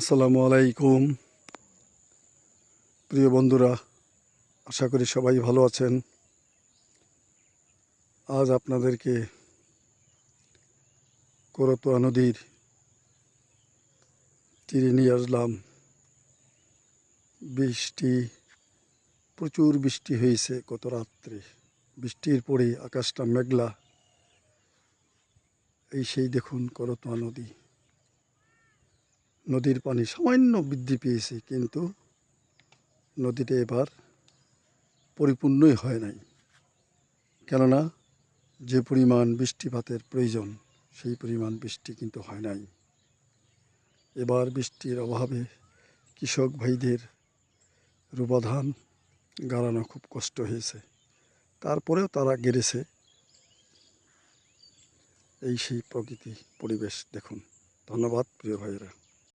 আসসালামু আলাইকুম। প্রিয় বন্ধুরা, আশা করি সবাই ভালো আছেন। আজ আপনাদেরকে করতোয়া নদীর তীরে নিয়ে আসলাম। বৃষ্টি, প্রচুর বৃষ্টি হয়েছে গত রাত্রে। বৃষ্টির পরে আকাশটা মেঘলা। এই সেই দেখুন করতোয়া নদী। নদীর পানি সামান্য বৃদ্ধি পেয়েছে, কিন্তু নদীটা এবার পরিপূর্ণই হয় নাই। কেননা যে পরিমাণ বৃষ্টিপাতের প্রয়োজন, সেই পরিমাণ বৃষ্টি কিন্তু হয় নাই। এবার বৃষ্টির অভাবে কৃষক ভাইদের রূপা ধান গাড়ানো খুব কষ্ট হয়েছে। তারপরেও তারা গেড়েছে এই সেই প্রকৃতি পরিবেশ। দেখুন, ধন্যবাদ প্রিয় ভাইয়েরা।